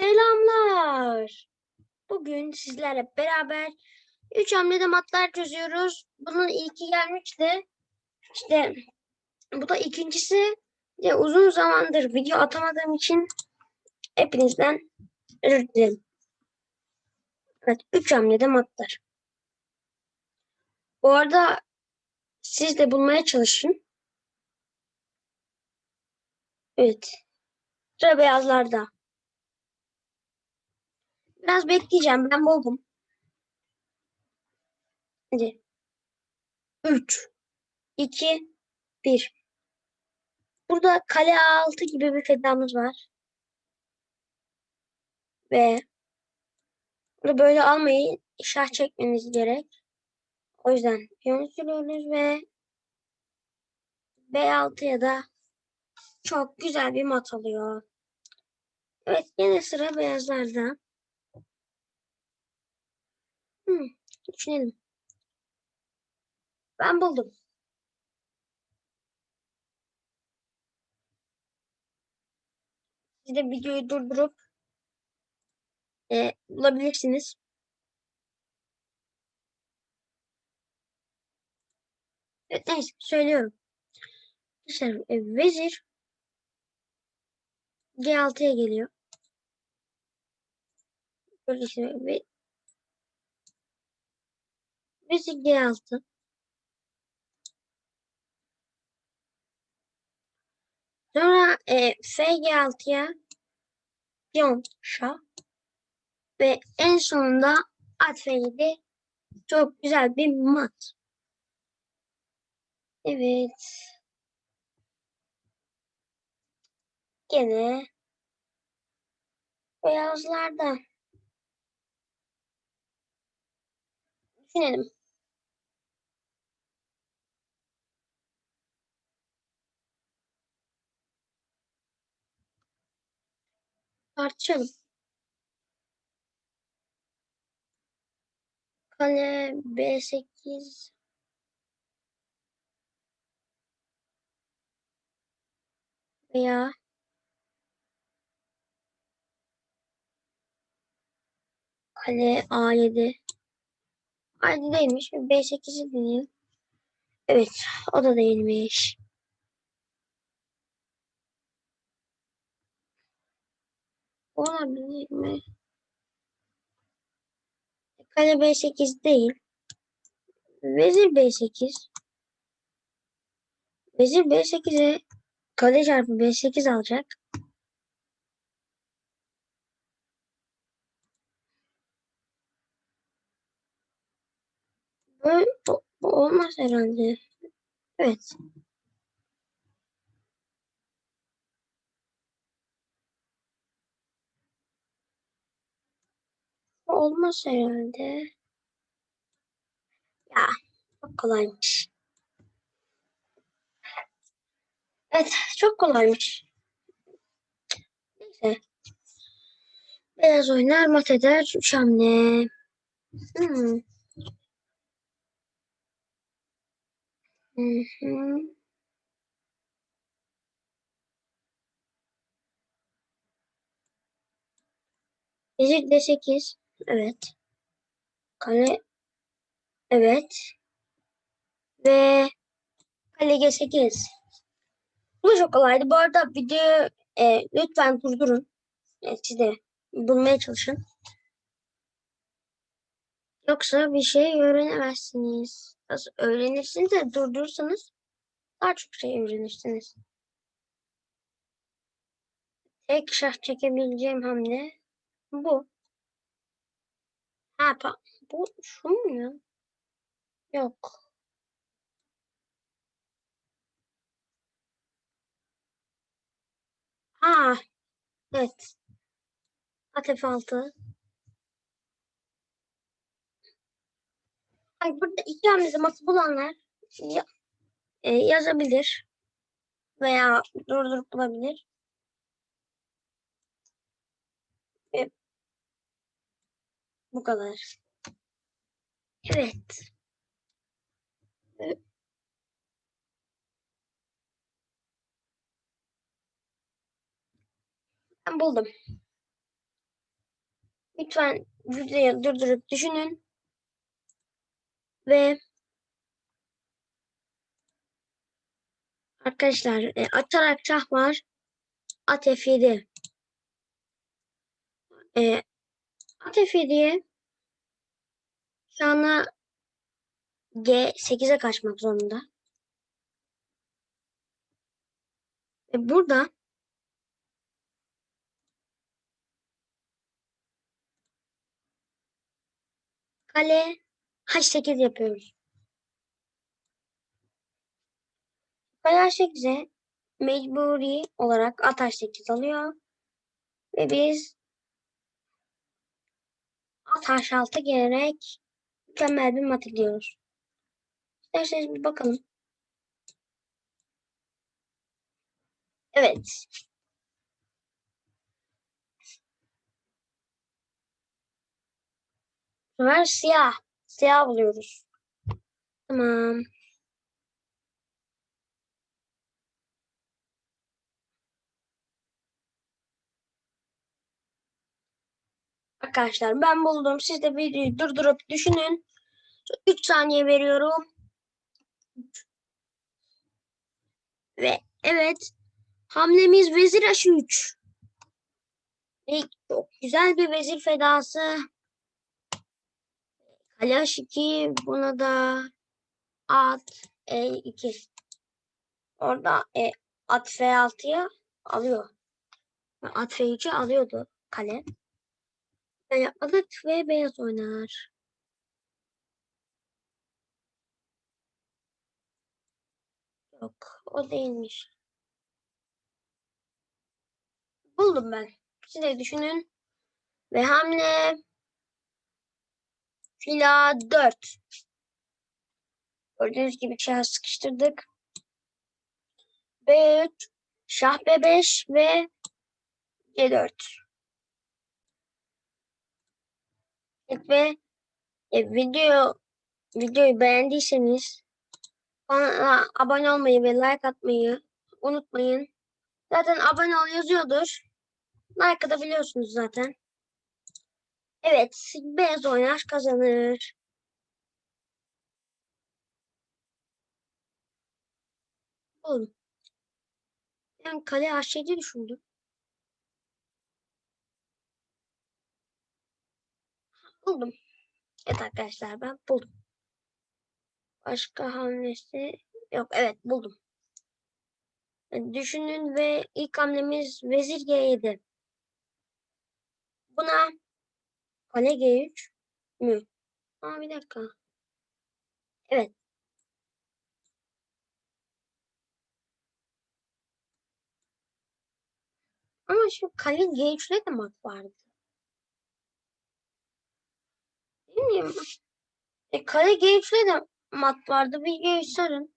Selamlar. Bugün sizlerle beraber 3 hamlede matlar çözüyoruz. Bunun ilki gelmişti. İşte bu da ikincisi. De uzun zamandır video atamadığım için hepinizden özür dilerim. Evet 3 hamlede matlar. Bu arada siz de bulmaya çalışın. Evet. Sıra beyazlarda. Biraz bekleyeceğim. Ben buldum. Hadi. 3, 2, 1. Burada kale A6 gibi bir fedamız var. Ve burada böyle almayı şah çekmeniz gerek. O yüzden piyon sürüyoruz ve B6 ya da çok güzel bir mat alıyor. Evet yine sıra beyazlarda. Hmm, düşünelim. Ben buldum. Siz de videoyu durdurup e, bulabilirsiniz. Evet neyse söylüyorum. Arkadaşlar e, vezir G6'ya geliyor. Böyle işte ve vezir G6 Sonra e, FG6'ya piyon şah ve en sonunda at F7 çok güzel bir mat. Evet. Gene beyazlarda. Düşünelim. Tartışalım. Kale B8 veya kale A7 A7 değilmiş. B8'i deneyelim. Evet. O da değilmiş. Olabilir mi? Kale B8 değil. Vezir B8. Vezir B8'e kale çarpı B8 alacak. Bu, bu, bu olmaz herhalde. Evet. Olmaz herhalde. Ya çok kolaymış. Evet çok kolaymış. Neyse. Beyaz oynar mat eder. Üç hamle. Hmm. Hı hı. Vezir D8. Evet. Kale. Evet. Ve kale G8. Bu çok kolaydı. Bu arada videoyu e, lütfen durdurun. E, siz de bulmaya çalışın. Yoksa bir şey öğrenemezsiniz. Nasıl öğrenirsiniz de durdurursanız daha çok şey öğrenirsiniz. Tek şah çekebileceğim hamle bu. Ha, bu şu mu ya? Yok. Ha, evet. At F6. Ay, burada iki hamle matı bulanlar ya- e, yazabilir veya durdurup bulabilir. Bu kadar. Evet. Ben buldum. Lütfen videoyu durdurup düşünün. Ve arkadaşlar e, atarak şah var. At F7. E, at F7'ye şahına G8'e kaçmak zorunda. Ve burada kale H8 yapıyoruz. Kale H8'e mecburi olarak at H8 alıyor. Ve biz at H6 gelerek mükemmel bir mat ediyoruz. İsterseniz bir bakalım. Evet. Bu siyah. Siyah buluyoruz. Tamam. Arkadaşlar ben buldum. Siz de videoyu durdurup düşünün. 3 saniye veriyorum. Ve evet hamlemiz vezir h3. Ve çok güzel bir vezir fedası. Kale h2 buna da at e2. Orada e, at f6'ya alıyor. At f3'e alıyordu kale. Yapmadık ve beyaz oynar. Yok o değilmiş. Buldum ben. Siz de düşünün. Ve hamle fila 4. Gördüğünüz gibi şah sıkıştırdık. B3, şah B5 ve C4. Evet ve e, video videoyu beğendiyseniz Kanala abone olmayı ve like atmayı unutmayın. Zaten abone ol yazıyordur. Like atabiliyorsunuz zaten. Evet, beyaz oynar kazanır. Oğlum. Ben kale H7 düşündüm. Buldum. Evet arkadaşlar ben buldum. Başka hamlesi yok. Evet buldum. Düşünün ve ilk hamlemiz vezir G7. Buna kale G3 mü? Aa bir dakika. Evet. Ama şu kale G3'le de mat vardı. Bilmiyorum. E, kale G3'le de mat vardı. Videoyu sarın.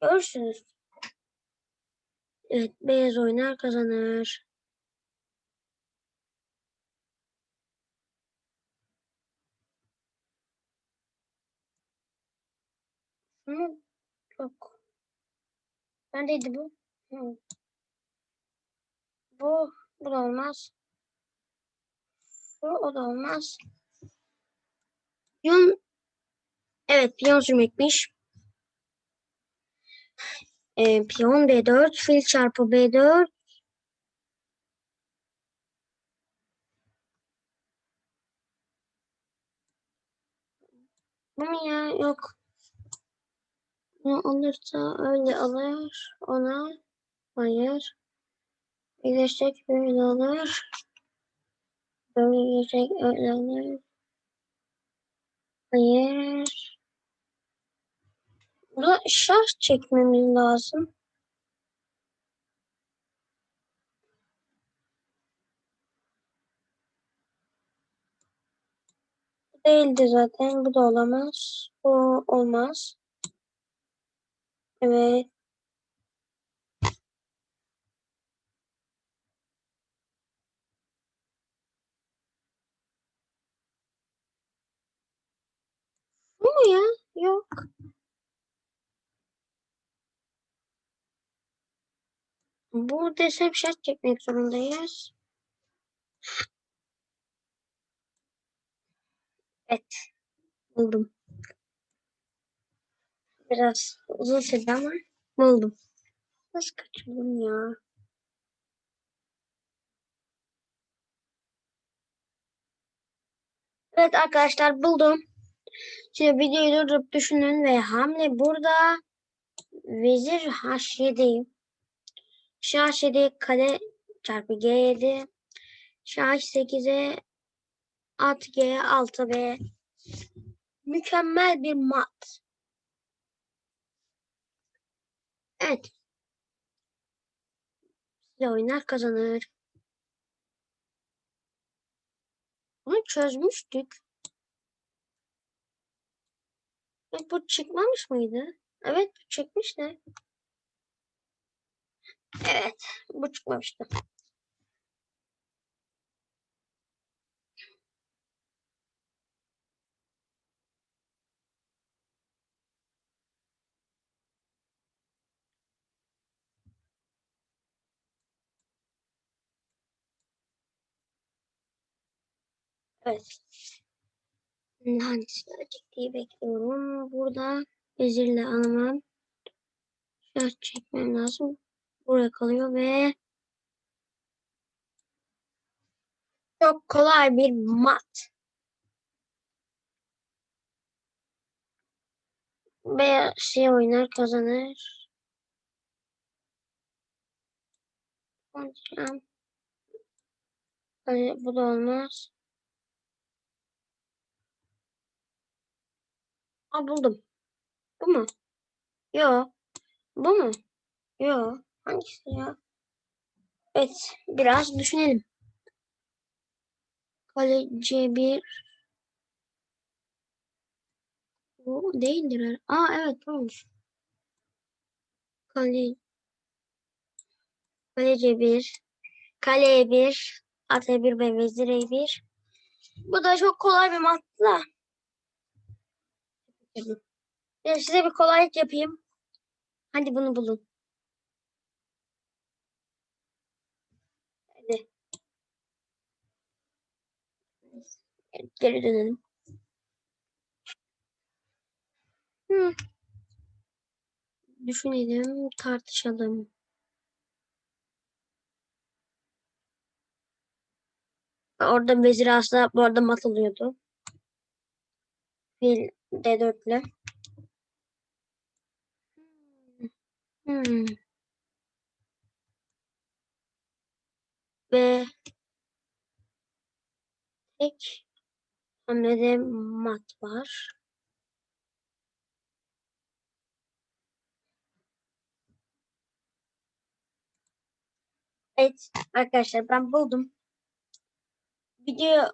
Görürsünüz. Evet, beyaz oynar kazanır. Hı, yok. Neredeydi bu? Hı. Bu, bu da olmaz. Bu, o da olmaz. Yun, evet, piyon sürmekmiş. E, piyon B4, fil çarpı B4. Bu mu ya? Yok. Ne olursa öyle alır. Ona hayır. Birleşecek böyle alır. Birleşecek öyle alır. Hayır. Burada şah çekmemiz lazım. Değildi zaten. Bu da olamaz. Bu olmaz. Evet. Bu mu ya? Yok. Bu desem şart çekmek zorundayız. Evet. Buldum. Biraz uzun sürdü ama buldum. Nasıl kaçırdım ya? Evet arkadaşlar buldum. Şimdi videoyu durdurup düşünün ve hamle burada vezir h7 şah 7 kale çarpı g7 şah 8'e at g6 ve mükemmel bir mat. Evet. Size oynar kazanır. Bunu çözmüştük. Bu çıkmamış mıydı? Evet bu çıkmıştı. Evet bu çıkmamıştı. Evet. Hangisi gelecek diye bekliyorum. Burada vezirle alamam. Şah çekmem lazım. Buraya kalıyor ve çok kolay bir mat. Ve şey oynar kazanır. Hayır, bu da olmaz. Aa buldum. Bu mu? Yo. Bu mu? Yo. Hangisi ya? Evet. Biraz düşünelim. Kale C1 Bu değildir. Aa evet olmuş. Kale Kale C1 Kale E1 At E1 ve Vezir E1 Bu da çok kolay bir mattı da. Ben size bir kolaylık yapayım. Hadi bunu bulun. Hadi. Geri dönelim. Hı. Düşünelim, tartışalım. Orada vezir aslında bu arada mat oluyordu. Fil D4'le. Hmm. Ve tek hamlede mat var. Evet arkadaşlar ben buldum. Video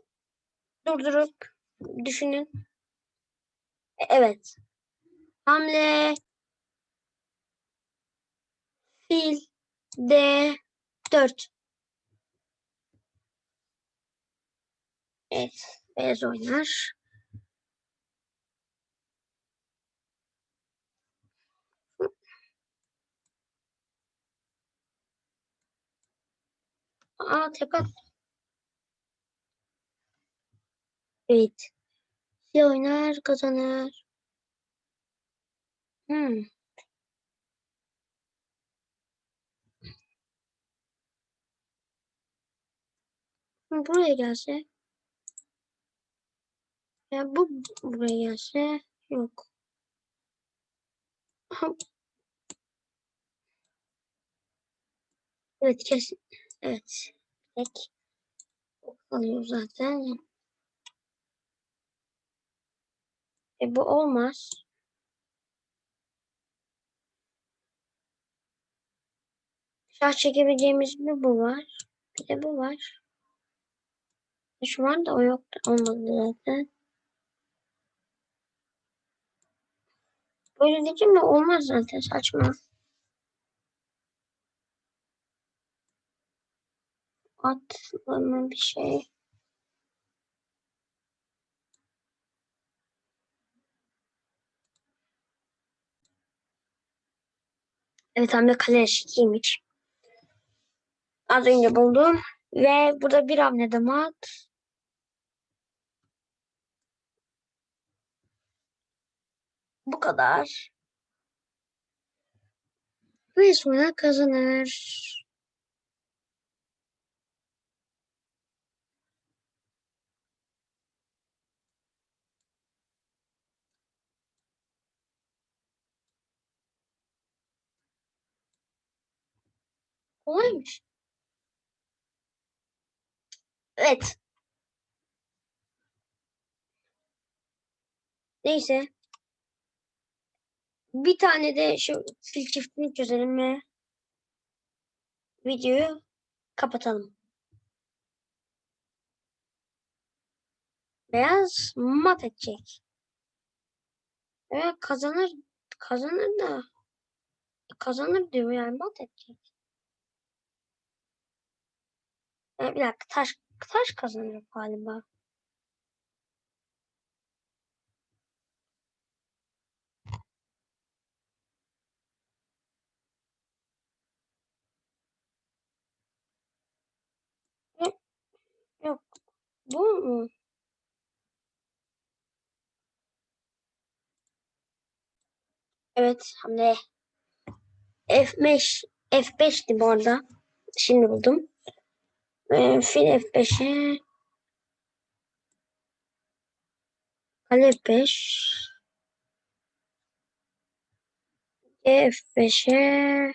durdurup düşünün. E, Evet. Hamle fil D4. Evet. Beyaz oynar. Aa tek at. Evet. Şey oynar kazanır. Hmm. Buraya gelse. Ya bu buraya gelse. Yok. Evet kesin. Evet. Tek. Alıyor zaten. E bu olmaz. Şah çekebileceğimiz bir bu var. Bir de bu var. E Şu var da o yoktu. Olmadı zaten. Böyle diyeceğim de olmaz zaten saçma. Atlama bir şey. Evet hamle kale eşitliymiş. Az önce buldum. Ve burada bir hamlede mat. Bu kadar. Ve sonra kazanır. Kolaymış. Evet. Neyse. Bir tane de şu fil çiftini çözelim ve videoyu kapatalım. Beyaz mat edecek. Evet kazanır kazanır da kazanır diyor yani mat edecek. Evet, bir dakika taş taş kazanır galiba. Yok. Bu mu? Evet hamle. F5 F5'ti bu arada. Şimdi buldum. Ee, fil F5'e kale F5 F5'e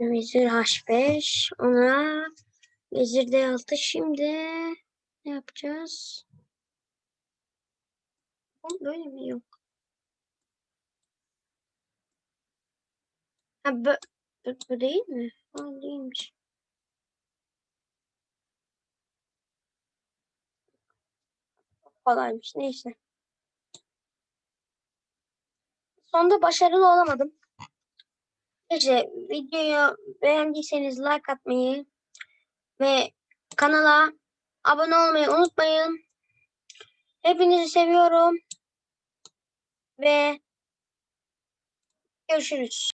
Vezir H5 ona Vezir D6 şimdi ne yapacağız? Böyle mi yok? Ha bu, bu, bu değil mi? Ha değilmiş. Kolaymış neyse. Sonunda başarılı olamadım. Neyse videoyu beğendiyseniz like atmayı ve kanala abone olmayı unutmayın. Hepinizi seviyorum ve görüşürüz.